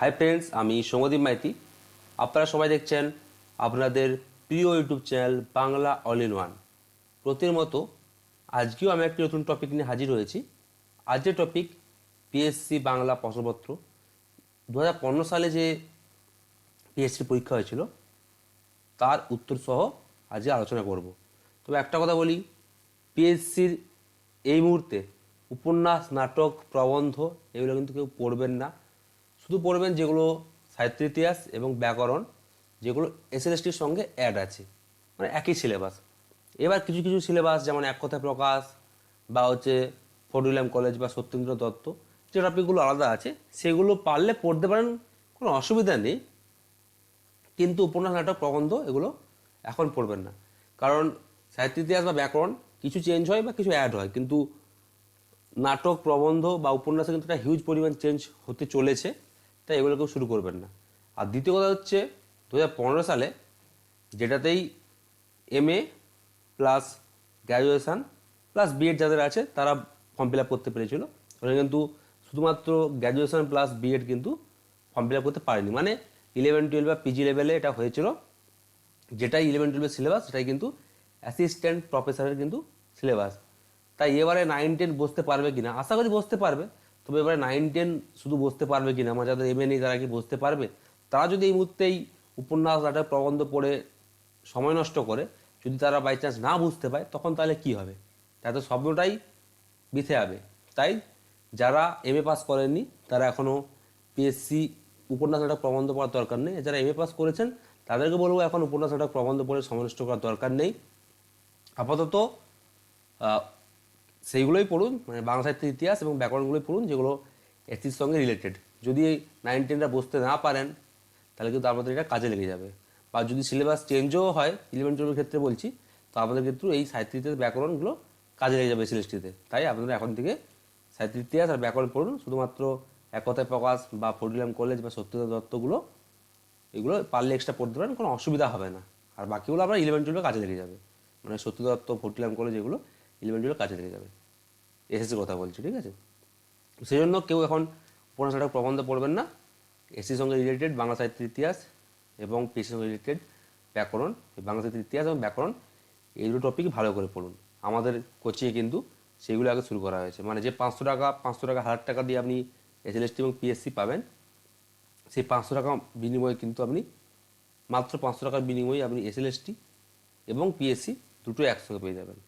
Hi friends আমি সৌমদীপ মাইতি। আপনারা সবাই দেখছেন আপনাদের প্রিয় YouTube channel Bangla all in one. প্রতির মতো আজকেও আমি একটি নতুন টপিক নিয়ে হাজির হয়েছি। আজকের টপিক পিএসসি বাংলা প্রশ্নপত্র। দু হাজার পনেরো সালে যে পিএসসি পরীক্ষা হয়েছিল, তার উত্তর সহ আজকে আলোচনা করব। তবে একটা কথা বলি পিএসসির এই মুহূর্তে উপন্যাস, নাটক, প্রবন্ধ, এগুলো কিন্তু কেউ পড়বেন না। শুধু পড়বেন যেগুলো সাহিত্য ইতিহাস এবং ব্যাকরণ, যেগুলো এসএলএসটির সঙ্গে অ্যাড আছে মানে একই সিলেবাস এবার কিছু কিছু সিলেবাস যেমন এক কথায় প্রকাশ বা হচ্ছে ফটুইলাম কলেজ বা সত্যেন্দ্র দত্ত, যে টপিকগুলো আলাদা আছে, সেগুলো পারলে পড়তে পারেন, কোনো অসুবিধা নেই। কিন্তু উপন্যাস, নাটক, প্রবন্ধ এগুলো এখন পড়বেন না। কারণ সাহিত্য ইতিহাস বা ব্যাকরণ কিছু চেঞ্জ হয় বা কিছু অ্যাড হয়, কিন্তু নাটক, প্রবন্ধ বা উপন্যাসে কিন্তু একটা হিউজ পরিমাণ চেঞ্জ হতে চলেছে। তাই এগুলো কেউ শুরু করবেন না। আর দ্বিতীয় কথা হচ্ছে দু হাজার পনেরো সালে যেটাতেই M A plus graduation plus B Ed যাদের আছে, তারা ফর্ম ফিল আপ করতে পেরেছিল। ওখানে কিন্তু শুধুমাত্র গ্র্যাজুয়েশান প্লাস বিএড কিন্তু ফর্ম ফিল আপ করতে পারেনি। মানে ইলেভেন টুয়েলভ বা পিজি লেভেলে এটা হয়েছিল। যেটাই ইলেভেন টুয়েলভের সিলেবাস সেটাই কিন্তু অ্যাসিস্ট্যান্ট প্রফেসরের কিন্তু সিলেবাস তাই এবারে নাইন টেন বসতে পারবে কিনা? আশা করি বসতে পারবে। তবে এবারে নাইন টেন শুধু বসতে পারবে কিনা, আমার যাদের এম এমএ নেই তারা কি বসতে পারবে, তারা যদি এই মুহূর্তেই উপন্যাস, নাটক প্রবন্ধ পড়ে সময় নষ্ট করে, যদি তারা বাই চান্স না বুঝতে পায়, তখন তাহলে কি হবে? তাতে স্বপ্নটাই বিথে যাবে। তাই যারা এম এ পাস করেননি, তারা এখনও পিএসসি উপন্যাস, নাটক প্রবন্ধ পড়ার দরকার নেই। যারা এম এ পাস করেছেন, তাদেরকে বলব এখন উপন্যাস, নাটক প্রবন্ধ পড়ে সময় নষ্ট করার দরকার নেই। আপাতত সেইগুলোই পড়ুন মানে বাংলা সাহিত্যের ইতিহাস এবং ব্যাকরণগুলোই পড়ুন যেগুলো এসির সঙ্গে রিলেটেড যদি নাইন টেনটা বসতে না পারেন, তাহলে কিন্তু আমাদের এটা কাজে লেগে যাবে। বা যদি সিলেবাস চেঞ্জও হয় ইলেভেন টুয়েলভের ক্ষেত্রে বলছি, তো আমাদের কিন্তু এই সাহিত্য ইতিহাস ব্যাকরণগুলো কাজে লেগে যাবে সিলেস্টিতে তাই আপনারা এখন থেকে সাহিত্য ইতিহাস আর ব্যাকরণ পড়ুন, শুধুমাত্র এক কথায় প্রকাশ বা ফটিলাম কলেজ বা সত্যেন্দ্র দত্তগুলো, এগুলো পারলে এক্সট্রা পড়তে পারেন, কোনো অসুবিধা হবে না। আর বাকিগুলো আপনার ইলেভেন টুয়েলভে কাজে লেগে যাবে। মানে সত্যি দত্ত কলেজ এগুলো ইলেভেন টুয়েলভে কাজে লেগে যাবে। এসএসসি কথা বলছি, ঠিক আছে? সেই জন্য কেউ এখন উপন্যাস প্রবন্ধ পড়বেন না। এসির সঙ্গে রিলেটেড বাংলা সাহিত্যের ইতিহাস এবং পিসির সঙ্গে রিলেটেড ব্যাকরণ বাংলা সাহিত্যের ইতিহাস এবং ব্যাকরণ, এই দুটো টপিক ভালো করে পড়ুন। আমাদের কোচিংয়ে কিন্তু সেগুলো আগে শুরু করা হয়েছে। মানে যে পাঁচশো টাকা পাঁচশো টাকা, হাজার টাকা দিয়ে আপনি এসএলএসটি এবং পিএসসি পাবেন, সেই পাঁচশো টাকা বিনিময়ে কিন্তু আপনি মাত্র পাঁচশো টাকার বিনিময়ে আপনি এসএলএসটি এবং পিএসসি দুটো একসঙ্গে পেয়ে যাবেন।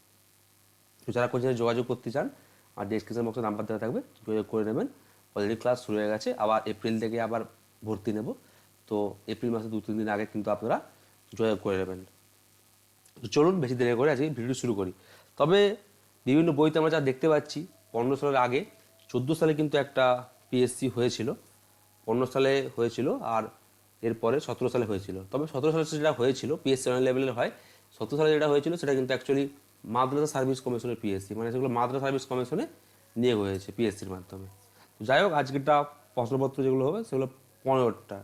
যারা কোচিংয়ে যোগাযোগ করতে চান আর ডিসক্রিপশন বক্সে নাম্বার দেওয়া থাকবে, যোগাযোগ করে নেবেন। অলরেডি ক্লাস শুরু হয়ে গেছে, আবার এপ্রিল থেকে আবার ভর্তি নেব। তো এপ্রিল মাসে দু তিন দিন আগে কিন্তু আপনারা যোগাযোগ করে নেবেন। তো চলুন, বেশি দেরি করে আজকে ভিডিও শুরু করি। তবে বিভিন্ন বইতে আমরা যা দেখতে পাচ্ছি, পনেরো সালের আগে, চোদ্দ সালে কিন্তু একটা পিএসসি হয়েছিল। পনেরো সালে হয়েছিল আর এরপরে সতেরো সালে হয়েছিল। তবে সতেরো সালে যেটা হয়েছিল পিএসসি লেভেলের হয়, সতেরো সালে যেটা হয়েছিল, সেটা কিন্তু অ্যাকচুয়ালি মাদ্রাসা সার্ভিস কমিশনের পিএসসি মানে সেগুলো মাদ্রাসা সার্ভিস কমিশনে নিয়োগ হয়েছে পিএসসির মাধ্যমে। তো যাই হোক, আজকেরটা প্রশ্নপত্র যেগুলো হবে সেগুলো পনেরোটা।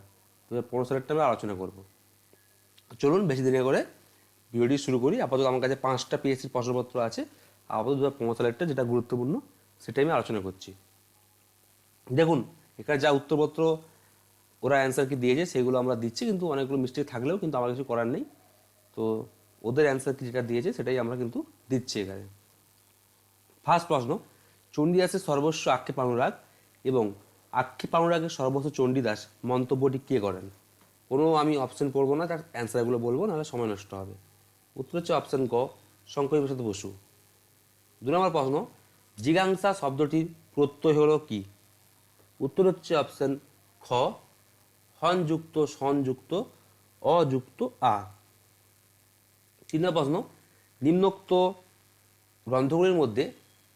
দু হাজার পনেরো সালেরটা আমি আলোচনা করব। চলুন, বেশি দেরি করে ভিডিওটি শুরু করি। আপাতত আমার কাছে পাঁচটা পিএসসির প্রশ্নপত্র আছে। আপাতত দু হাজার পনেরো সালেরটা যেটা গুরুত্বপূর্ণ, সেটাই আমি আলোচনা করছি। দেখুন, এখানে যা উত্তরপত্র ওরা অ্যান্সার কি দিয়েছে, সেগুলো আমরা দিচ্ছি, কিন্তু অনেকগুলো মিস্টেক থাকলেও কিন্তু আমার কিছু করার নেই। তো ওদের অ্যান্সার কি যেটা দিয়েছে, সেটাই আমরা কিন্তু দিচ্ছি এখানে। ফার্স্ট প্রশ্ন, চণ্ডীদাসের সর্বস্ব আক্ষেপ অনুরাগ এবং আক্ষেপ অনুরাগের সর্বস্ব চণ্ডীদাস মন্তব্যটি কে করেন? কোনো আমি অপশন করব না, তার অ্যান্সারগুলো বলব, নাহলে সময় নষ্ট হবে। উত্তর হচ্ছে অপশন ক, শঙ্কর প্রসাদ বসু। দু নম্বর প্রশ্ন, জিজ্ঞাসা শব্দটির প্রত্যয় হলো কি? উত্তর হচ্ছে অপশন খ, হনযুক্ত সংযুক্ত অযুক্ত আ তিন প্রশ্ন নিম্নোক্ত গ্রন্থগুলির মধ্যে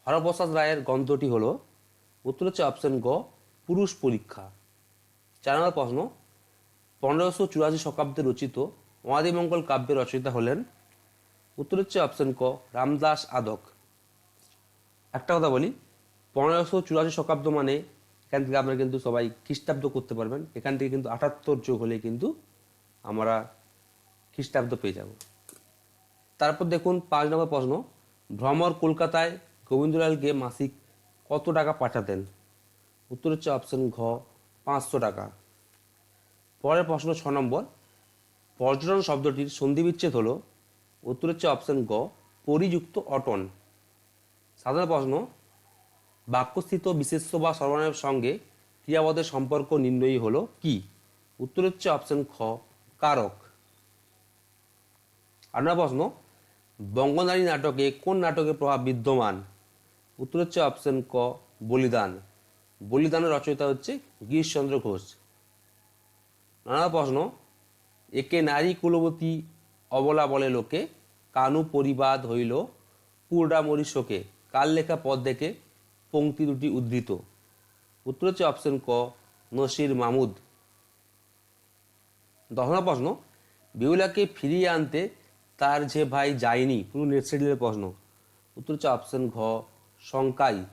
হরপ্রসাদ রায়ের গ্রন্থটি হল উত্তর হচ্ছে অপশন গ, পুরুষ পরীক্ষা। চার নম্বর প্রশ্ন, পনেরোশো চুরাশি শতাব্দে রচিত মহাদিমঙ্গল কাব্যের রচয়িতা হলেন, উত্তর হচ্ছে অপশন ক, রামদাস আদক। একটা কথা বলি, পনেরোশো চুরাশি শতাব্দ মানে এখান থেকে আপনারা কিন্তু সবাই খ্রিস্টাব্দ করতে পারবেন, এখান থেকে কিন্তু আটাত্তর যোগ হলে কিন্তু আমরা খ্রিস্টাব্দ পেয়ে যাব। তারপর দেখুন পাঁচ নম্বর প্রশ্ন, ভ্রমর কলকাতায় গোবিন্দলালকে মাসিক কত টাকা পাঠাতেন? উত্তর হচ্ছে অপশন ঘ, পাঁচশো টাকা। পরের প্রশ্ন ছ নম্বর, পর্যটন শব্দটির সন্ধি বিচ্ছেদ হলো। উত্তর হচ্ছে অপশন গ পরিযুক্ত অটন। সাধারণ প্রশ্ন, বাক্যস্থিত বিশেষ্য বা সর্বনামের সঙ্গে ক্রিয়াপদের সম্পর্ক নির্ণয়ী হলো কি? উত্তর হচ্ছে অপশন খ, কারক। আট প্রশ্ন বঙ্গনারী নাটকে কোন নাটকের প্রভাব বিদ্যমান? উত্তর হচ্ছে অপশন ক, বলিদান। বলিদানের রচয়িতা হচ্ছে গিরিশচন্দ্র ঘোষ। নানা প্রশ্ন। একে নারী কুলবতী অবলা বলে লোকে, কানু পরিবাদ হইল পূর্ণামরি শোকে। কার লেখা পদ দেখে পংক্তি দুটি উদ্ধৃত? উত্তর হচ্ছে অপশন ক, নসির মামুদ। দশ প্রশ্ন। বিউলাকে ফিরিয়ে আনতে তার যে ভাই যায়নি, পুরো নেট সেটেলের প্রশ্ন। উত্তর হচ্ছে অপশন ঘ, শঙ্কাই।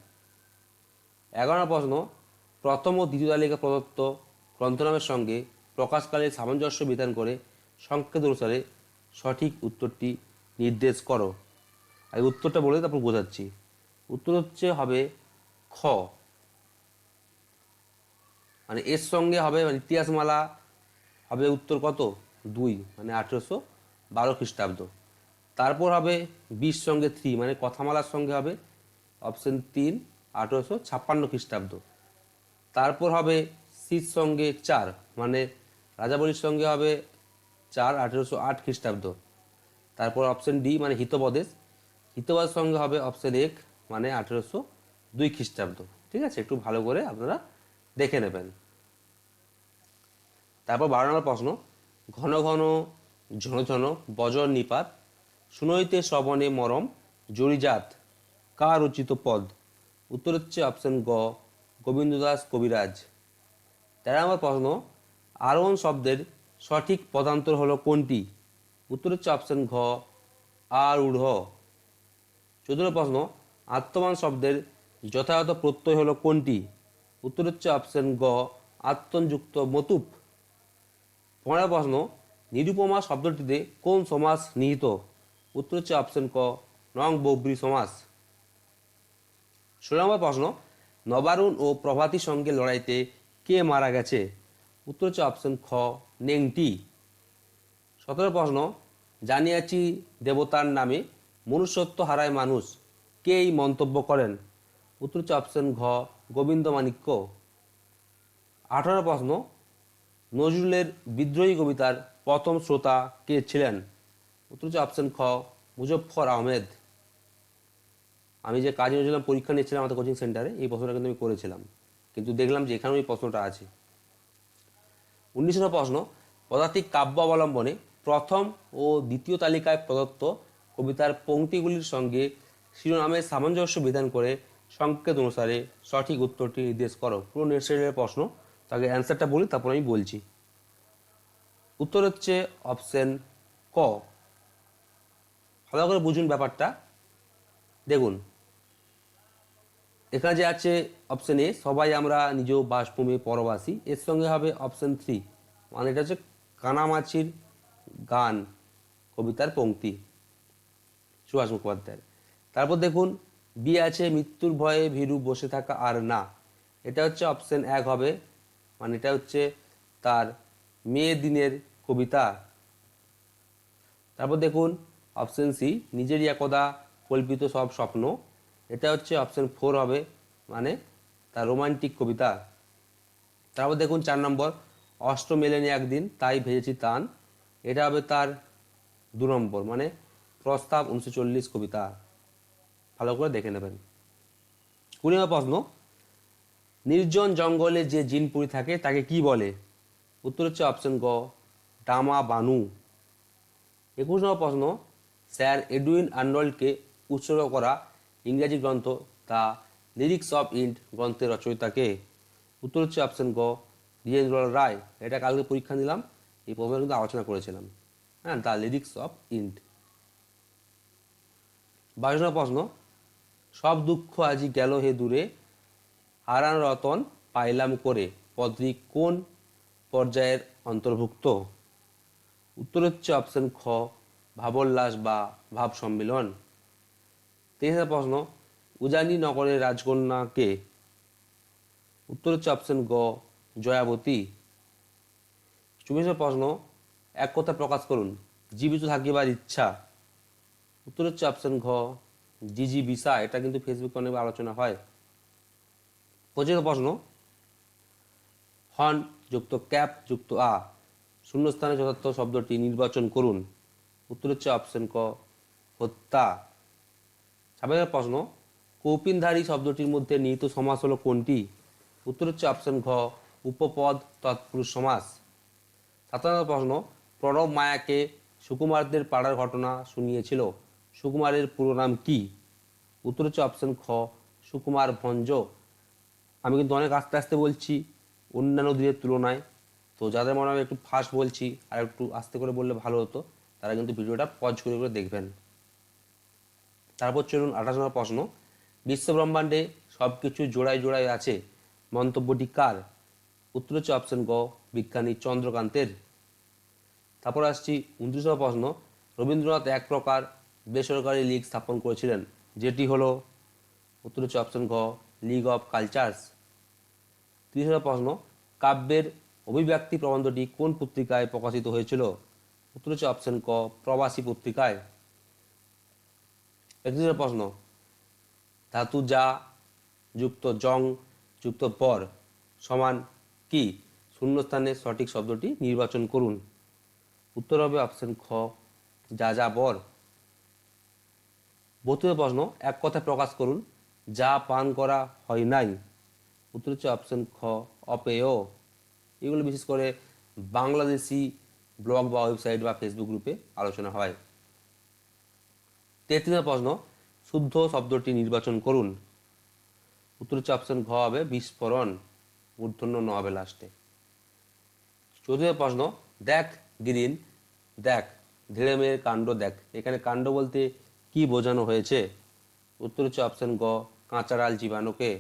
এগারো প্রশ্ন, প্রথম ও দ্বিতীয় তালিকা প্রদত্ত গ্রন্থনামের সঙ্গে প্রকাশকালের সামঞ্জস্য বিধান করে সংকেত অনুসারে সঠিক উত্তরটি নির্দেশ করো। আর উত্তরটা বলে তারপর বোঝাচ্ছি। উত্তর হচ্ছে হবে খ। মানে এর সঙ্গে হবে মানে ইতিহাসমালা, হবে উত্তর কত? দুই মানে আঠেরোশো বারো খ্রিস্টাব্দ। তারপর হবে বিশ সঙ্গে থ্রি মানে কথামালার সঙ্গে হবে অপশন তিন, আঠেরোশো ছাপ্পান্ন খ্রিস্টাব্দ। তারপর হবে শীত সঙ্গে চার মানে রাজাবলীর সঙ্গে হবে চার, আঠেরোশো আট খ্রিস্টাব্দ। তারপর অপশন ডি মানে হিতবদেশ হিতবাদের সঙ্গে হবে অপশন এক মানে আঠেরোশো দুই খ্রিস্টাব্দ। ঠিক আছে? একটু ভালো করে আপনারা দেখে নেবেন। তারপর বারো নম্বর প্রশ্ন। ঘন ঘন ঝন ঝন বজর নিপাত, শুনইতে শ্রবণে মরম, জরিজাত, কার রচিত পদ? উত্তর হচ্ছে অপশন গ, গোবিন্দদাস কবিরাজ। তেরো নম্বর প্রশ্ন, আরোহণ শব্দের সঠিক পদান্তর হলো কোনটি? উত্তর হচ্ছে অপশন ঘ আর উড় চোদ্দ প্রশ্ন আত্মমান শব্দের যথাযথ প্রত্যয় হলো কোনটি? উত্তর হচ্ছে অপশন গ আত্মযুক্ত মতুপ। পনেরো প্রশ্ন নিরুপমা শব্দটিতে কোন সমাস নিহিত? উত্তর হচ্ছে অপশন ক নং বব্রী সমাস। ষোলো নম্বর প্রশ্ন, নবারুণ ও প্রভাতী সঙ্গে লড়াইতে কে মারা গেছে? উত্তর হচ্ছে অপশন খ, নেংটি। সতেরো প্রশ্ন জানিয়াছি দেবতার নামে মনুষ্যত্ব হারায় মানুষ, কে এই মন্তব্য করেন? উত্তর হচ্ছে অপশন ঘ, গোবিন্দ মাণিক্য। আঠারো প্রশ্ন, নজরুলের বিদ্রোহী কবিতার প্রথম শ্রোতা কে ছিলেন? উত্তর হচ্ছে অপশন খ, মুজফ্ফর আহমেদ। আমি যে কাজী নজরুল পরীক্ষা নিচ্ছিলাম আমাদের কোচিং সেন্টারে এই প্রশ্নটা কিন্তু আমি করেছিলাম। কিন্তু দেখলাম যে এখানেও এই প্রশ্নটা আছে। উনিশ নম্বর প্রশ্ন, পদাতিক কাব্য অবলম্বনে প্রথম ও দ্বিতীয় তালিকায় প্রদত্ত কবিতার পংক্তিগুলির সঙ্গে শিরোনামের সামঞ্জস্য বিধান করে সংকেত অনুসারে সঠিক উত্তরটি নির্দেশ করো। পুরো নেটসেটের প্রশ্ন, তাকে অ্যান্সারটা বলি, তারপর আমি বলছি। উত্তর হচ্ছে অপশন ক। ভালো করে বুঝুন ব্যাপারটা। দেখুন, এখানে যে আছে অপশন এ, সবাই আমরা নিজ বাসভূমি পরবাসী। এর সঙ্গে হবে অপশন থ্রি মানে এটা হচ্ছে কানামাছির গান, কবিতার পংক্তি সুভাষ মুখোপাধ্যায়ের। তারপর দেখুন, বি আছে মৃত্যুর ভয়ে ভীরু বসে থাকা আর না। এটা হচ্ছে অপশন এক হবে মানে এটা হচ্ছে তার মেয়ে দিনের কবিতা। তারপর দেখুন অপশন সি নিজেরই একদা কল্পিত সব স্বপ্ন। এটা হচ্ছে অপশন ফোর হবে মানে তার রোমান্টিক কবিতা। তারপর দেখুন, চার নম্বর অষ্ট মেলেনি একদিন, তাই ভেজেছি তান। এটা হবে তার দু নম্বর মানে প্রস্তাব উনিশশো চল্লিশ কবিতা। ভালো করে দেখে নেবেন। কুড়ি প্রশ্ন, নির্জন জঙ্গলে যে জিনপুরি থাকে, তাকে কি বলে? উত্তর হচ্ছে অপশন গ। ডামা বানু। একুশ নম্বর প্রশ্ন, স্যার এডুইন আর্নল্ডকে উৎসর্গ করা ইংরেজি গ্রন্থ দ্য লিরিক্স অফ ইন্ট গ্রন্থের রচয়িতাকে? উত্তর হচ্ছে অপশন গ দ্বিজেন্দ্রলাল রায়। এটা কালকে পরীক্ষা নিলাম, এই প্রবলেম কিন্তু আলোচনা করেছিলাম। হ্যাঁ দ্য লিরিক্স অফ ইন্ট। বাইশ নম্বর প্রশ্ন, সব দুঃখ আজি গেল হে দূরে, হারান রতন পাইলাম করে, পদটি কোন পর্যায়ের অন্তর্ভুক্ত? উত্তর হচ্ছে অপশন খ, ভাবোল্লাস বা ভাব সম্মিলন তেইশ প্রশ্ন, উজানি নগরের রাজকন্যা কে উত্তর হচ্ছে অপশন গ, জয়াবতী। চব্বিশ প্রশ্ন, এক কথা প্রকাশ করুন, জীবিত থাকিবার ইচ্ছা। উত্তর হচ্ছে অপশন ঘ, জিজি ভিসা এটা কিন্তু ফেসবুকে অনেক আলোচনা হয়। পঁচিশ প্রশ্ন হন যুক্ত ক্যাপ যুক্ত আ। শূন্যস্থানে যথার্থ শব্দটি নির্বাচন করুন। উত্তর হচ্ছে অপশন ক, হত্যা। ছাব্বিশ প্রশ্ন, কৌপিনধারী শব্দটির মধ্যে নিহিত সমাস হলো কোনটি? উত্তর হচ্ছে অপশন ঘ, উপপদ, তৎপুরুষ সমাস। সাত প্রশ্ন, প্রণব মায়াকে সুকুমারদের পাড়ার ঘটনা শুনিয়েছিল। সুকুমারের পুরো নাম কি? উত্তর হচ্ছে অপশন খ, সুকুমার ভঞ্জ। আমি কিন্তু অনেক আস্তে আস্তে বলছি, অন্যান্য দিনের তুলনায়। তো যাদের মনে হয় একটু ফাস্ট বলছি, আর একটু আস্তে করে বললে ভালো হতো, তারা কিন্তু ভিডিওটা পজ করে করে দেখবেন। তারপর চলুন আঠাশ নম্বর প্রশ্ন। বিশ্বব্রহ্মাণ্ডে সব কিছু জোড়ায় জোড়ায় আছে, মন্তব্যটি কার? উত্তর হচ্ছে অপশন গ, বিজ্ঞানী চন্দ্রকান্তের। তারপর আসছি উনত্রিশ নম্বর প্রশ্ন। রবীন্দ্রনাথ এক প্রকার বেসরকারি লীগ স্থাপন করেছিলেন, যেটি হলো, উত্তর হচ্ছে অপশন ঘ লিগ অফ কালচার্স তিরিশ নম্বর প্রশ্ন, কাব্যের অভিব্যক্তি প্রবন্ধটি কোন পত্রিকায় প্রকাশিত হয়েছিল? উত্তর হচ্ছে অপশন ক, প্রবাসী পত্রিকায়। একত্রিশ প্রশ্ন। ধাতু যা, যুক্ত জং যুক্ত পর সমান কি? শূন্যস্থানে সঠিক শব্দটি নির্বাচন করুন। উত্তর হবে অপশন খ, যা যা বর বতুর প্রশ্ন, এক কথা প্রকাশ করুন, যা পান করা হয় নাই। উত্তর হচ্ছে অপশন খ, অপেয়। এগুলো বিশেষ করে বাংলাদেশি ব্লগ বা ওয়েবসাইট বা ফেসবুক গ্রুপে আলোচনা হয়। তেত্রিশ প্রশ্ন, শুদ্ধ শব্দটি নির্বাচন করুন। উত্তর হচ্ছে অপশন ঘ হবে বিস্ফোরণ মূর্ধন্য ন হবে লাস্টে চতুর্থ প্রশ্ন, দেখ গ্রিন, দেখ, ধীরে মেয়ের কাণ্ড দেখ। এখানে কাণ্ড বলতে কি বোঝানো হয়েছে? উত্তর হচ্ছে অপশন গ কাঁচারাল জীবাণুকে।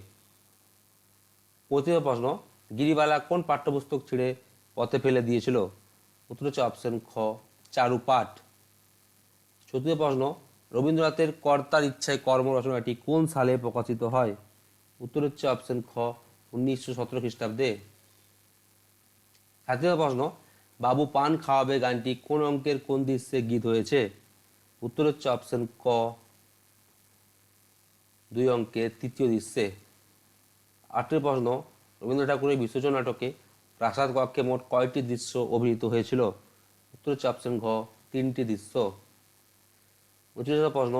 পঁচিশ প্রশ্ন গিরিবালা কোন পাঠ্যপুস্তক ছিঁড়ে পথে ফেলে দিয়েছিল? উত্তর হচ্ছে অপশন খ চারুপাঠ চতুর্থ প্রশ্ন, রবীন্দ্রনাথের কর্তার ইচ্ছায় কর্ম রচনাটি কোন সালে প্রকাশিত হয়? উত্তর হচ্ছে অপশন খ, উনিশশো সতেরো খ্রিস্টাব্দে। সাতম প্রশ্ন, বাবু পান খাওয়াবে গানটি কোন অঙ্কের কোন দৃশ্যে গীত হয়েছে? উত্তর হচ্ছে অপশন ক, দুই অঙ্কের তৃতীয় দৃশ্যে। আটের প্রশ্ন রবীন্দ্র ঠাকুরের বিসর্জন নাটকে প্রাসাদ কক্ষে মোট কয়টি দৃশ্য অভিনীত হয়েছিল? উত্তর অপশন ঘ তিনটি দৃশ্য। প্রশ্ন,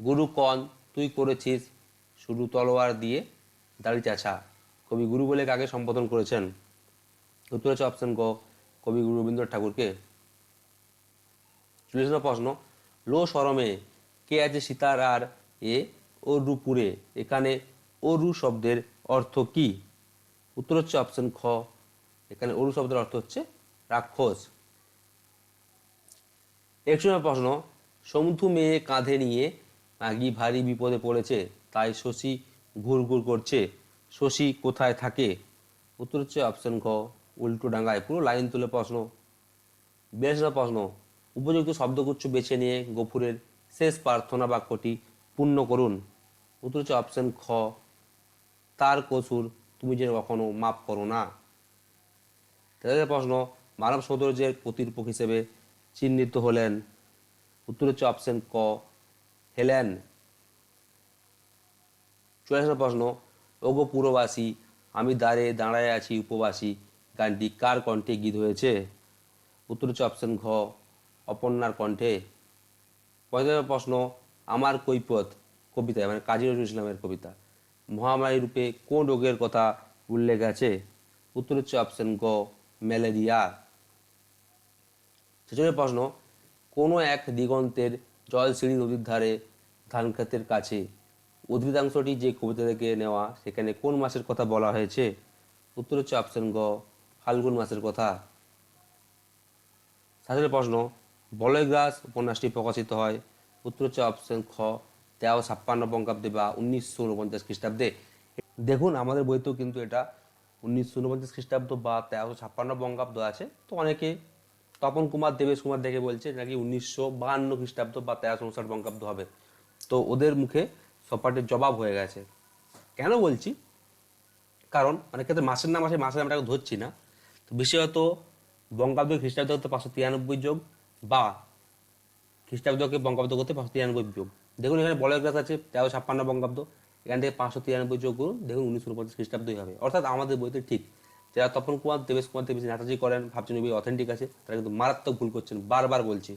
গুরু কন, তুই করেছিস? শুধু তলোয়ার দিয়ে দাড়ি চাছা। কবি গুরু বলে কাকে সম্বোধন করেছেন? উত্তর হচ্ছে অপশন গ কবি গুরু রবীন্দ্রনাথ ঠাকুরকে। চল্লিশ প্রশ্ন, লো সরমে কে আছে সীতার আর এ ও রূপুরে এখানে অরু শব্দের অর্থ কি? উত্তর হচ্ছে অপশন খ। এখানে অরু শব্দের অর্থ হচ্ছে রাক্ষস। একশো প্রশ্ন সমুথু মেয়ে কাঁধে নিয়ে মাগি ভারী বিপদে পড়েছে, তাই শশী ঘুর ঘুর করছে। শশী কোথায় থাকে? উত্তর হচ্ছে অপশন খ, উল্টো ডাঙ্গায়। পুরো লাইন তুলে প্রশ্ন। বেশ নম্বর প্রশ্ন, উপযুক্ত শব্দগুচ্ছ বেছে নিয়ে গফুরের শেষ প্রার্থনা বাক্যটি পূর্ণ করুন। উত্তর হচ্ছে অপশন খ, তার কসুর তুমি যেন কখনো মাপ করো না। তাদের প্রশ্ন, মানব সৌন্দর্যের প্রতিরূপক হিসেবে চিহ্নিত হলেন। উত্তর হচ্ছে অপশন ক, হেলেন। চুয়াল্লিশ প্রশ্ন, ওগো পুরবাসী, আমি দ্বারে দাঁড়ায় আছি উপবাসী, গানটি কার কণ্ঠে গীত হয়েছে? উত্তর হচ্ছে অপশন ঘ, অপর্ণার কণ্ঠে। পঁয়তাল্লিশ প্রশ্ন, আমার কৈপথ কবিতায় মানে কাজী নজরুল ইসলামের কবিতা। মহামারী রূপে কোন রোগের কথা উল্লেখ আছে? উত্তর হচ্ছে অপশন গ ম্যালেরিয়া ছেচল্লিশ প্রশ্ন, কোনো এক দিগন্তের জলসিঁড়ি নদীর ধারে ধান ক্ষেতের কাছে। উদ্ভিদাংশটি যে কবিতা থেকে নেওয়া, সেখানে কোন মাসের কথা বলা হয়েছে? উত্তর হচ্ছে অপশন গ, ফাল্গুন মাসের কথা। সাথে প্রশ্ন বলয়গ্রাস উপন্যাসটি প্রকাশিত হয়। উত্তর হচ্ছে অপশন খ তেরো ছাপ্পান্ন বঙ্গাব্দে বা উনিশশো উনপঞ্চাশ খ্রিস্টাব্দে। দেখুন, আমাদের বইতেও কিন্তু এটা উনিশশো উনপঞ্চাশ খ্রিস্টাব্দ বা তেরোশো ছাপ্পান্ন বঙ্গাব্দ আছে। তো অনেকে তপন কুমার, দেবেশ কুমার দেখে বলছে নাকি উনিশশো বাহান্ন খ্রিস্টাব্দ বা তেরোশো উনষাট বঙ্গাব্দ হবে। তো ওদের মুখে সপাটের জবাব হয়ে গেছে। কেন বলছি? কারণ অনেক ক্ষেত্রে মাসের নাম আসে মাসের নামটাকে ধরছি না। তো বিশেষত বঙ্গাব্দ খ্রিস্টাব্দ করতে পাঁচশো তিরানব্বই যোগ বা খ্রিস্টাব্দকে বঙ্গাব্দ করতে পাঁচশো তিরানব্বই যোগ। দেখুন এখানে বলয় গ্রাস আছে তেরো ছাপ্পান্ন বঙ্গাব্দ, এখান থেকে পাঁচশো তিরানব্বই যোগ করুন, দেখুন উনিশশো উনপঞ্চাশ খ্রিস্টাব্দই হবে। অর্থাৎ আমাদের বইতে ঠিক, যারা তপন কুমার, দেবেশ কুমার, দেবেশ নেতাজি করেন, ভাবছেন বই অথেন্টিক আছে, তারা কিন্তু মারাত্মক ভুল করছেন, বারবার বলছি।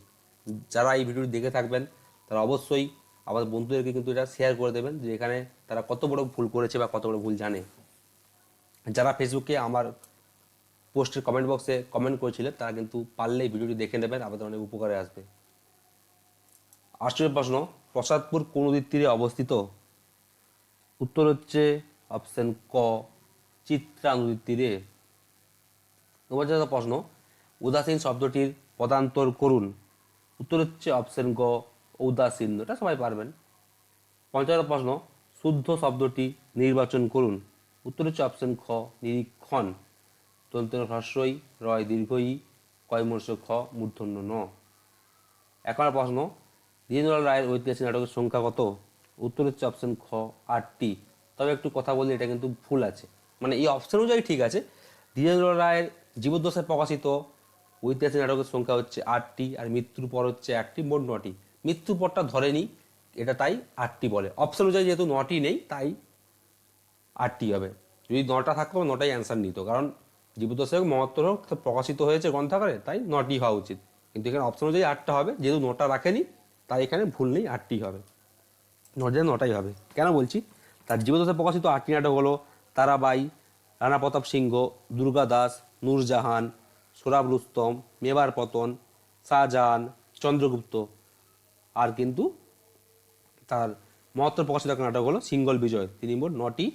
যারা এই ভিডিওটি দেখে থাকবেন, তারা অবশ্যই আমাদের বন্ধুদেরকে কিন্তু এটা শেয়ার করে দেবেন, যে এখানে তারা কত বড় ভুল করেছে বা কত বড় ভুল জানে। যারা ফেসবুকে আমার পোস্টের কমেন্ট বক্সে কমেন্ট করেছিলেন, তারা কিন্তু পারলেই ভিডিওটি দেখে নেবেন, আমাদের অনেক উপকারে আসবে। আশ্চর্য প্রশ্ন প্রসাদপুর কোন তীরে অবস্থিত? উত্তর হচ্ছে অপশন ক চিত্রা নদীর তীরে। নবজাত প্রশ্ন, উদাসীন শব্দটির পদান্তর করুন। উত্তর হচ্ছে অপশন গ উদাসীন। এটা সবাই পারবেন। পঞ্চায়েত প্রশ্ন, শুদ্ধ শব্দটি নির্বাচন করুন। উত্তর হচ্ছে অপশন খ, নিরীক্ষণ। তন্ত হ্রস্বই, রয় দীর্ঘই, কয় কয়মর্ষ খ, মূর্ধন্য ন। নম্বর প্রশ্ন দীনেন্দ্রলাল রায়ের ঐতিহাসিক নাটকের সংখ্যা কত? উত্তর হচ্ছে অপশন খ, আটটি। তবে একটু কথা বলি, এটা কিন্তু ভুল আছে। মানে এই অপশন অনুযায়ী ঠিক আছে। দীনেন্দ্রলাল রায়ের জীবদ্দশায় প্রকাশিত ঐতিহাসিক নাটকের সংখ্যা হচ্ছে আটটি আর মৃত্যুর পর হচ্ছে একটি, মোট নটি। মৃত্যুর পরটা ধরেনি এটা তাই আটটি বলে। অপশন অনুযায়ী যেহেতু নটি নেই, তাই আটটি হবে। যদি নটা থাকতো, নটাই অ্যান্সার নিত। কারণ জীবদশক মহত্তর হোক প্রকাশিত হয়েছে গ্রন্থাগারে, তাই নটি হওয়া উচিত। কিন্তু এখানে অপশন অনুযায়ী আটটা হবে। যেহেতু নটা রাখেনি তাই এখানে ভুল নেই, আটটি হবে। নটায় নটাই হবে। কেন বলছি? তার জীবদশায় প্রকাশিত আটটি নাটক হলো তারাবাই, রানা প্রতাপ সিংহ, দুর্গা দাস, নূরজাহান সোরাব রুস্তম, মেবার পতন, শাহজাহান, চন্দ্রগুপ্ত। আর কিন্তু তার মহত্তর প্রকাশিত নাটক হলো সিঙ্গল বিজয়। তিনি মোট নটি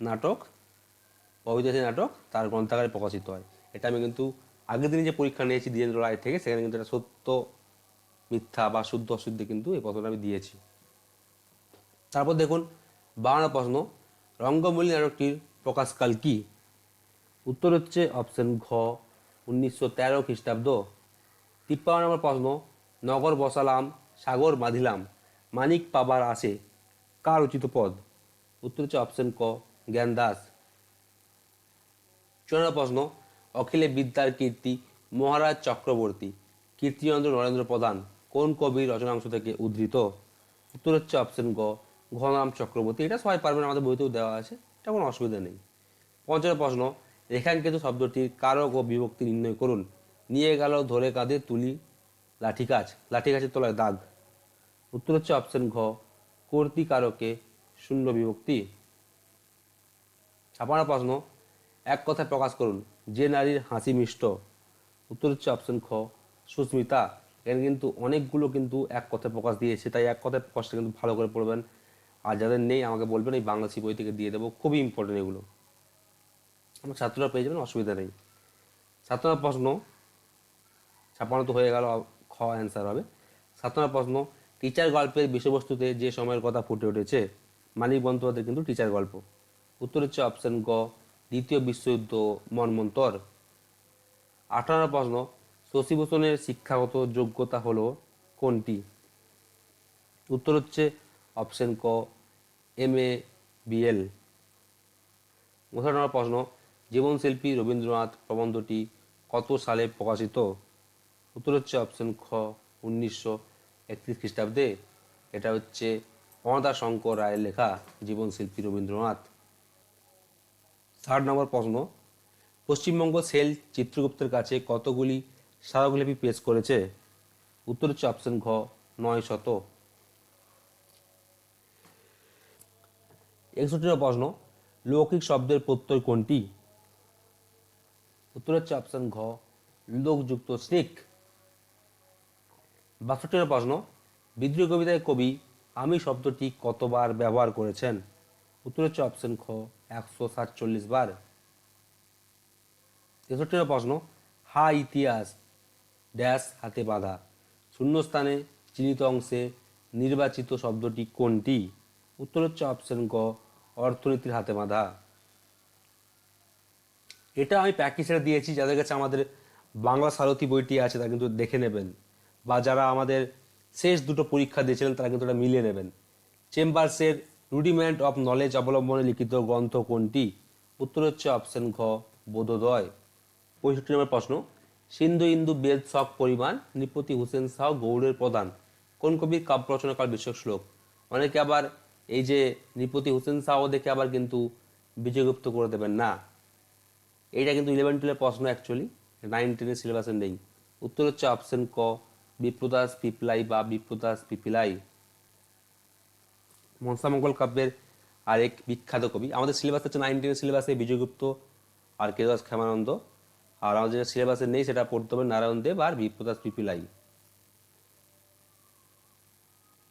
নাটক ঐতিহাসিক নাটক তার গ্রন্থাগারে প্রকাশিত হয়। এটা আমি কিন্তু আগের দিনে যে পরীক্ষা নিয়েছি দ্বিজেন্দ্র রায় থেকে, সেখানে কিন্তু এটা সত্য মিথ্যা বা শুদ্ধ অশুদ্ধ কিন্তু এই প্রশ্নটা আমি দিয়েছি। তারপর দেখুন বাংলা প্রশ্ন রঙ্গমূলী নাটকটির প্রকাশকাল কি? উত্তর হচ্ছে অপশন ঘ, উনিশশো তেরো খ্রিস্টাব্দ। তিপ্পান্ন নম্বর প্রশ্ন, নগর বসালাম, সাগর বাঁধিলাম, মানিক পাবার আসে, কার উচিত পদ? উত্তর হচ্ছে অপশন ক, জ্ঞান দাস। চুয়ান্ন প্রশ্ন অখিলে বিদ্যার কীর্তি, মহারাজ চক্রবর্তী, কীর্তিচন্দ্র নরেন্দ্র প্রধান। কোন কবির রচনাংশ থেকে উদ্ধৃত? উত্তর হচ্ছে অপশন গ ঘনাম চক্রবর্তী, এটা সবাই পারবেন, আমাদের বইতেও দেওয়া আছে, এটা কোনো অসুবিধা নেই। পঞ্চম প্রশ্ন, রেখাঙ্কিত শব্দটির কারক ও বিভক্তি নির্ণয় করুন। নিয়ে গেল, ধরে কাঁধে তুলি লাঠি গাছ লাঠি গাছের তলায় দাগ। উত্তর হচ্ছে অপশন ঘ কর্তিকারকে শূন্য বিভক্তি। ছাপানো প্রশ্ন, এক কথায় প্রকাশ করুন, যে নারীর হাসি মিষ্ট। উত্তর হচ্ছে অপশন খ সুস্মিতা এখানে কিন্তু অনেকগুলো কিন্তু এক কথায় প্রকাশ দিয়েছে। তাই এক কথায় প্রকাশটা কিন্তু ভালো করে পড়বেন। আর যাদের নেই, আমাকে বলবেন, এই বাংলা বই থেকে দিয়ে দেবো। খুবই ইম্পর্টেন্ট এগুলো। আমার ছাত্ররা পেয়ে যাবেন, অসুবিধা নেই। নম্বর প্রশ্ন ছাপানো তো হয়ে গেল, খ অ্যান্সার হবে। নম্বর প্রশ্ন টিচার গল্পের বিষয়বস্তুতে যে সময়ের কথা ফুটে উঠেছে, মানিক বন্দ্যোপাধ্যায় কিন্তু টিচার গল্প। উত্তর হচ্ছে অপশন গ, দ্বিতীয় বিশ্বযুদ্ধ মনমন্তর আঠারো প্রশ্ন শশীভূষণের শিক্ষাগত যোগ্যতা হলো কোনটি? উত্তর হচ্ছে অপশন ক, এম এ বিএল উনষাট নম্বর প্রশ্ন, জীবনশিল্পী রবীন্দ্রনাথ প্রবন্ধটি কত সালে প্রকাশিত? উত্তর হচ্ছে অপশন খ, উনিশশো একত্রিশ খ্রিস্টাব্দে। এটা হচ্ছে শঙ্কর রায়ের লেখা, জীবনশিল্পী রবীন্দ্রনাথ। ষাট নম্বর প্রশ্ন, পশ্চিমবঙ্গ সেল চিত্রগুপ্তের কাছে কতগুলি স্মারকলিপি পেশ করেছে। উত্তর হচ্ছে অপশন ঘ, নয় শত। একষট্টি প্রশ্ন, লৌকিক শব্দের প্রত্যয় কোনটি? উত্তর হচ্ছে অপশন ঘ, লোকযুক্ত স্নিক। বাষট্টি প্রশ্ন, বিদ্রোহ কবিতায় কবি আমি শব্দটি কতবার ব্যবহার করেছেন? উত্তর হচ্ছে অপশন খ একশো সাতচল্লিশ বার। তেষট্টি প্রশ্ন, হা ইতিহাস ড্যাশ হাতে বাঁধা। শূন্যস্থানে চিহ্নিত অংশে নির্বাচিত শব্দটি কোনটি? উত্তর হচ্ছে অপশন গ অর্থনীতির হাতে বাঁধা। এটা আমি প্র্যাকটিসে দিয়েছি, যাদের কাছে আমাদের বাংলা সারথী বইটি আছে তা কিন্তু দেখে নেবেন। বা যারা আমাদের শেষ দুটো পরীক্ষা দিয়েছিলেন, তারা কিন্তু এটা মিলিয়ে নেবেন। চেম্বার্সের রুডিমেন্ট অফ নলেজ অবলম্বনে লিখিত গ্রন্থ কোনটি? উত্তর হচ্ছে অপশন ঘ বোধোদয়। পঁয়ষট্টি নম্বর প্রশ্ন। সিন্ধু ইন্দু বেদ সব পরিমাণ নৃপতি হুসেন শাহ গৌড়ের প্রধান। কোন কবির কাব্য রচনাকাল বিষয়ক শ্লোক? অনেকে আবার এই যে নৃপতি হুসেন শাহ দেখে আবার কিন্তু বিজয়গুপ্ত করে দেবেন। না, এইটা কিন্তু ইলেভেন টুয়েলভের প্রশ্ন অ্যাকচুয়ালি নাইন টেনের সিলেবাসে নেই। উত্তর হচ্ছে অপশন ক, বিপ্রদাস পিপলাই বা বিপ্রদাস পিপিলাই। মনসামঙ্গল কাব্যের আরেক বিখ্যাত কবি। আমাদের সিলেবাস হচ্ছে নাইন টেনের সিলেবাসে বিজয়গুপ্ত আর কেদাস ক্ষেমানন্দ। আর আমাদের যেটা সিলেবাসে নেই, সেটা পড়তে হবে নারায়ণ দেব আর বিপ্রদাস পিপিলাই।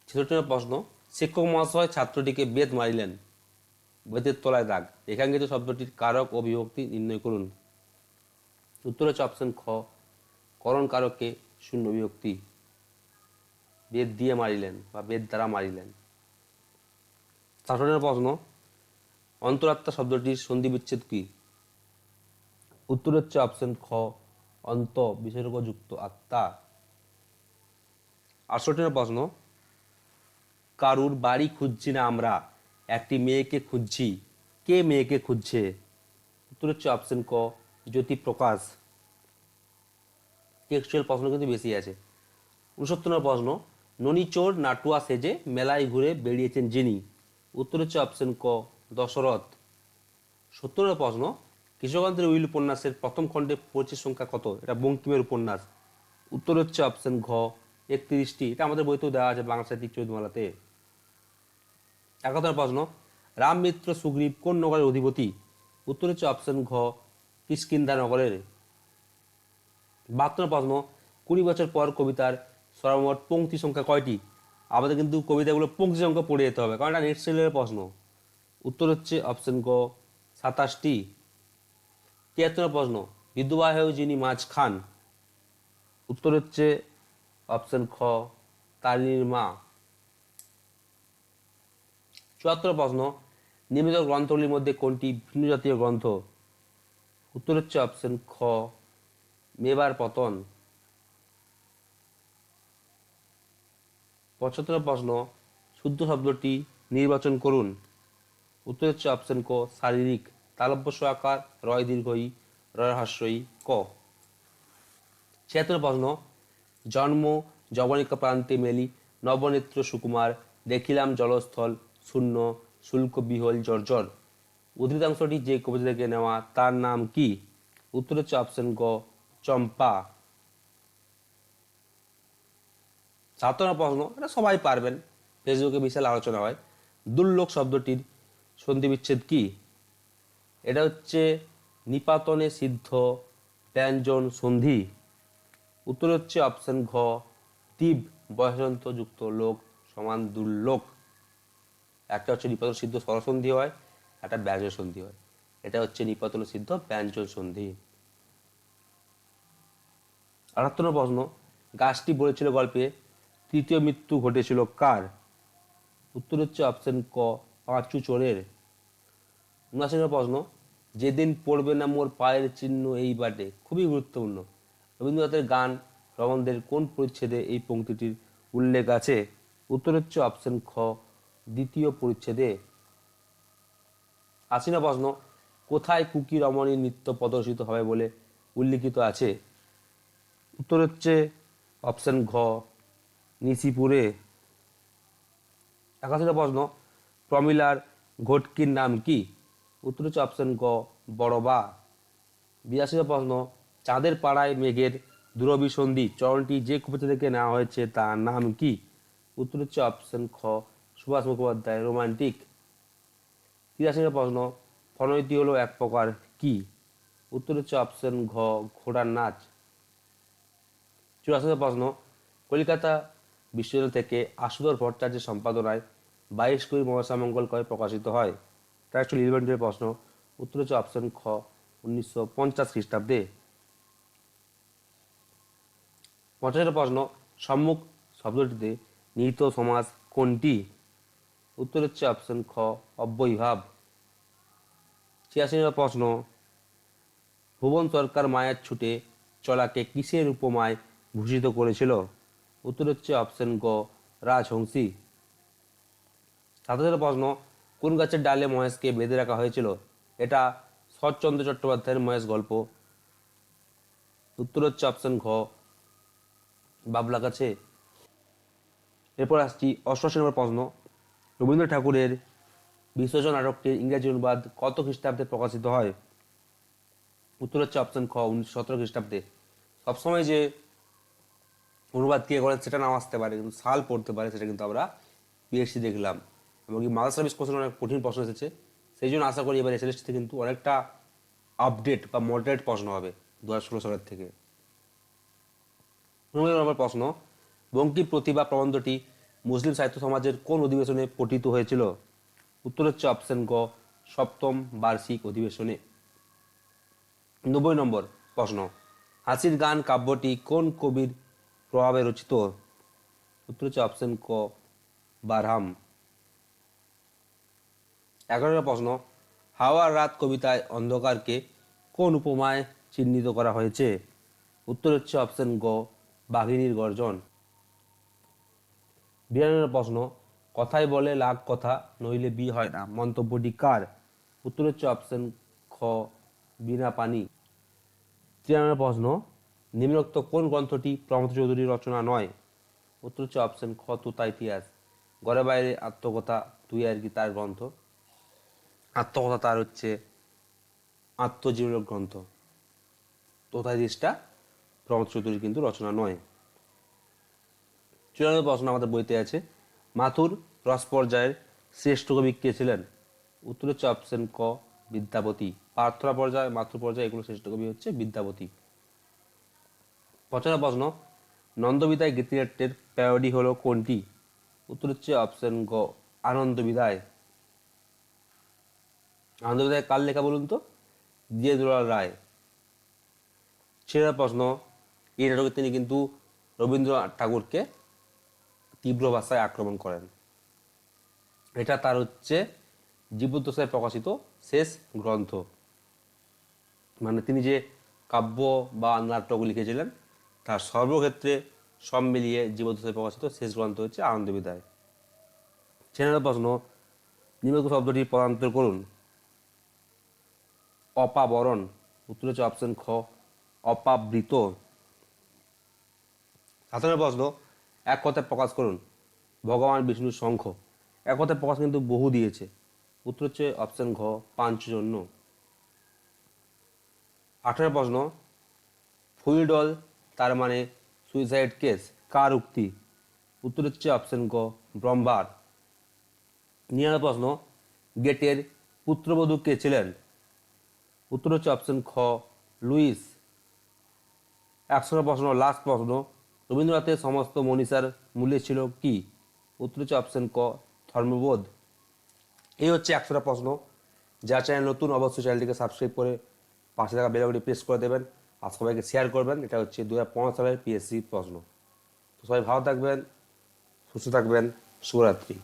ছেষট্টি প্রশ্ন। শিক্ষক মহাশয় ছাত্রটিকে বেদ মারিলেন। বেদের তলায় দাগ। এখানে কিন্তু শব্দটির কারক ও বিভক্তি নির্ণয় করুন। উত্তর হচ্ছে অপশন খ। করণ কারককে শূন্য বিভক্তি। বেদ দিয়ে মারিলেন বা বেদ দ্বারা মারিলেন। শাসনের প্রশ্ন। অন্তরাত্মা শব্দটির সন্ধি বিচ্ছেদ কি? উত্তর হচ্ছে অপশন খ, অন্ত বিসর্গযুক্ত আত্মা। আটষট্টি প্রশ্ন। কারুর বাড়ি খুঁজছি না আমরা, একটি মেয়েকে খুঁজছি। কে মেয়েকে খুঁজছে? উত্তর হচ্ছে অপশন ক জ্যোতি প্রকাশ টেক্সচুয়াল প্রশ্ন কিন্তু বেশি আছে। উনসত্তর প্রশ্ন, ননিচোর নাটুয়া সেজে মেলায় ঘুরে বেরিয়েছেন যিনি? উত্তর হচ্ছে অপশন ক, দশরথ। সত্তর নম্বর প্রশ্ন কৃষকান্তের উইল উপন্যাসের প্রথম খণ্ডে পরিচয় সংখ্যা কত? এটা বঙ্কিমের উপন্যাস। উত্তর হচ্ছে অপশন ঘ, একত্রিশটি। এটা আমাদের বইতেও দেওয়া আছে বাংলা সাহিত্যিক চৌধুমালাতে একাত্তর প্রশ্ন, রাম মিত্র সুগ্রীব কোন নগরের অধিপতি? উত্তর হচ্ছে অপশন ঘ কিষ্কিন্দা নগরের। বাহাত্তর প্রশ্ন, কুড়ি বছর পর কবিতার সর্বমোট পঙ্ক্তি সংখ্যা কয়টি? আমাদের কিন্তু কবিতাগুলো পঙ্ক্তি সংখ্যা পড়ে যেতে হবে, কারণ এটা নেক্সট লেভেলের প্রশ্ন। উত্তর হচ্ছে অপশন গ সাতাশটি। তিয়াত্তর প্রশ্ন। বিধবা যিনি মাছ খান, উত্তর হচ্ছে অপশন খ, তারিণীর মা। চুয়াত্তর প্রশ্ন, নির্মিত গ্রন্থগুলির মধ্যে কোনটি ভিন্ন জাতীয় গ্রন্থ? উত্তর হচ্ছে অপশন খ, মেবার পতন। পঁচাত্তর প্রশ্ন, শুদ্ধ শব্দটি নির্বাচন করুন। উত্তর হচ্ছে অপশন ক, শারীরিক। তালব্যস্য আকার, রয় দীর্ঘই, রয় হাস্যই, ক। ছিয়াত্তর প্রশ্ন, জন্ম জবনিকা প্রান্তে মেলি, নবনেত্র সুকুমার, দেখিলাম জলস্থল, শূন্য, শুল্ক বিহল জর্জর উদ্ধৃতাংশটি যে কবিতা থেকে নেওয়া, তার নাম কি? উত্তর হচ্ছে অপশন গ, চম্পা। সাতান্ন প্রশ্ন, এটা সবাই পারবেন। ফেসবুকে বিশাল আলোচনা হয়। দুর্লোক শব্দটির সন্ধি বিচ্ছেদ কি? এটা হচ্ছে নিপাতনে সিদ্ধ ব্যঞ্জন সন্ধি। উত্তর হচ্ছে অপশন ঘ দ্বীপ বয়সন্ত যুক্ত লোক সমান দুর্লোক। একটা হচ্ছে নিপাতন সিদ্ধ স্বরসন্ধি হয়, একটা ব্যঞ্জন সন্ধি হয়। এটা হচ্ছে নিপাতন সিদ্ধ ব্যঞ্জন সন্ধি। আটাত্তর প্রশ্ন, গাছটি বলেছিল গল্পে, তৃতীয় মৃত্যু ঘটেছিল কার? উত্তর হচ্ছে অপশন ক, পাঁচু চোরের। উনআশি প্রশ্ন যেদিন পড়বে না মোর পায়ের চিহ্ন এই বাটে, খুবই গুরুত্বপূর্ণ। রবীন্দ্রনাথের গান, রমণদের কোন পরিচ্ছেদে এই পংক্তিটির উল্লেখ আছে? উত্তর হচ্ছে অপশন খ, দ্বিতীয় পরিচ্ছেদে। আশি নম্বর প্রশ্ন, কোথায় কুকি রমণী নৃত্য প্রদর্শিত হবে বলে উল্লিখিত আছে? উত্তর হচ্ছে অপশন ঘ নিশিপুরে একাশি নম্বর প্রশ্ন, প্রমিলার ঘটকির নাম কি? উত্তর হচ্ছে অপশন গ বড়বা বিরাশি প্রশ্ন, চাঁদের পাড়ায় মেঘের দূরবিসন্ধি চরণটি যে কবিতা থেকে নেওয়া হয়েছে তার নাম কি? উত্তর হচ্ছে অপশন খ, সুভাষ মুখোপাধ্যায় রোমান্টিক তিরাশি প্রশ্ন ফনৈতি হলো এক প্রকার কি? উত্তর হচ্ছে অপশন ঘ, ঘোড়ার নাচ। চুরাশি প্রশ্ন, কলকাতা বিশ্ববিদ্যালয় থেকে আশুধর ভট্টাচার্যের সম্পাদনায় বাইশ কুড়ি মহাসামঙ্গল কয় প্রকাশিত হয়? এটা অ্যাকচুয়ালি ইলেভেন্টের প্রশ্ন। উত্তর হচ্ছে অপশন খ, উনিশশো পঞ্চাশ খ্রিস্টাব্দে। পঞ্চাশের প্রশ্ন, সম্মুখ শব্দটিতে নিহিত সমাজ কোনটি? উত্তর হচ্ছে অপশন খ, অব্যয়ভাব। ছিয়াশি প্রশ্ন, ভুবন সরকার মায়ের ছুটে চলাকে কিসের উপমায় ভূষিত করেছিল? উত্তর হচ্ছে অপশন গ, রাজহংসী। সাতাশের প্রশ্ন কোন গাছের ডালে মহেশকে বেঁধে রাখা হয়েছিল? এটা শরৎচন্দ্র চট্টোপাধ্যায়ের মহেশ গল্প। উত্তর হচ্ছে অপশন ঘ। বাবলা কাছে। এরপর আসছি অষ্টআশি নম্বর প্রশ্ন। রবীন্দ্র ঠাকুরের বিসর্জন নাটকটির ইংরেজি অনুবাদ কত খ্রিস্টাব্দে প্রকাশিত হয়? উত্তর হচ্ছে অপশন খ উনিশশো সতেরো খ্রিস্টাব্দে। সবসময় যে অনুবাদ কে করেন, সেটা নাও আসতে পারে, কিন্তু সাল পড়তে পারে, সেটা কিন্তু আমরা পিএসসি দেখলাম। এবং কি মাদার সার্ভিস কোশ্চেন অনেক কঠিন প্রশ্ন এসেছে। সেই জন্য আশা করি এবার এসএলএসটিতে কিন্তু অনেকটা আপডেট বা মডারেট প্রশ্ন হবে দু হাজার ষোলো সালের থেকে। পনেরো নম্বর প্রশ্ন বঙ্কিম প্রতিভা প্রবন্ধটি মুসলিম সাহিত্য সমাজের কোন অধিবেশনে পঠিত হয়েছিল? উত্তর হচ্ছে অপশন গ, সপ্তম বার্ষিক অধিবেশনে। নব্বই নম্বর প্রশ্ন, হাসির গান কাব্যটি কোন কবির প্রভাবে রচিত? উত্তর হচ্ছে অপশন ক, বারহাম। এগারো প্রশ্ন, হাওয়ার রাত কবিতায় অন্ধকারকে কোন উপমায় চিহ্নিত করা হয়েছে? উত্তর হচ্ছে অপশন গ, বাঘিনীর গর্জন। বিরানব্বই প্রশ্ন, কথাই বলে লাখ কথা, নইলে বি হয় না। মন্তব্যটি কার? উত্তর হচ্ছে অপশন খ, বিনা পানি। তিরানব্বই প্রশ্ন, নিম্নোক্ত কোন গ্রন্থটি প্রমথ চৌধুরীর রচনা নয়? উত্তর হচ্ছে অপশন খ তুতা ইতিহাস। ঘরে বাইরে আত্মকথা, তুই আর কি তার গ্রন্থ? আত্মকথা তার হচ্ছে আত্মজীবনীর গ্রন্থ। তোতা ইতিহাসটা প্রমথ চৌধুরীর কিন্তু রচনা নয়। চূড়ান্ত প্রশ্ন আমাদের বইতে আছে, মাথুর রস পর্যায়ের শ্রেষ্ঠ কবি কে ছিলেন? উত্তর হচ্ছে অপশন ক, বিদ্যাপতি। প্রার্থনা পর্যায়ে, মাথুর পর্যায়ে, এগুলো শ্রেষ্ঠ কবি হচ্ছে বিদ্যাপতি। পছন্দ প্রশ্ন, নন্দবিদায় গীতিনাট্যের প্যারোডি হলো কোনটি? উত্তর হচ্ছে অপশন গ আনন্দ বিদায় আনন্দ বিদায় কার লেখা বলুন তো? দিয়ে দুলাল রায়। ছেলের প্রশ্ন, এই নাটকে তিনি কিন্তু রবীন্দ্রনাথ ঠাকুরকে তীব্র ভাষায় আক্রমণ করেন। এটা তার হচ্ছে জীবদ্দশায় প্রকাশিত শেষ গ্রন্থ। মানে তিনি যে কাব্য বা নাটক লিখেছিলেন, তার সর্বক্ষেত্রে সব মিলিয়ে জীবদ্দশায় প্রকাশিত শেষ গ্রন্থ হচ্ছে আনন্দবিদায়। বিদায় প্রশ্ন নিম্নলিখিত শব্দটি পদান্তর করুন। অপাবরণ, উত্তর হচ্ছে অপশন খ, অপাবৃত। সাধারণ প্রশ্ন, এক কথায় প্রকাশ করুন, ভগবান বিষ্ণুর শঙ্খ। এক কথায় প্রকাশ কিন্তু বহু দিয়েছে। উত্তর হচ্ছে অপশন ঘ, পাঞ্চজন্য। আঠারো প্রশ্ন, ফুলডল, তার মানে সুইসাইড কেস কার উক্তি? উত্তর হচ্ছে অপশন গ ব্রহ্মার। নিরানব্বই প্রশ্ন, গেটের পুত্রবধূ কে ছিলেন? উত্তর হচ্ছে অপশন খ, লুইস। একশো প্রশ্ন লাস্ট প্রশ্ন, রবীন্দ্রনাথের সমস্ত মনীষার মূল্যে ছিল কি? উত্তর হচ্ছে অপশন ক, ধর্মবোধ। এই হচ্ছে একশোটা প্রশ্ন। যা চ্যানেল নতুন, অবশ্যই চ্যানেলটিকে সাবস্ক্রাইব করে পাশে থাকা বেলাগুলি প্রেস করে দেবেন আর সবাইকে শেয়ার করবেন। এটা হচ্ছে দু হাজার পনেরো সালের পিএসসি প্রশ্ন। তো সবাই ভালো থাকবেন, সুস্থ থাকবেন। শুভরাত্রি।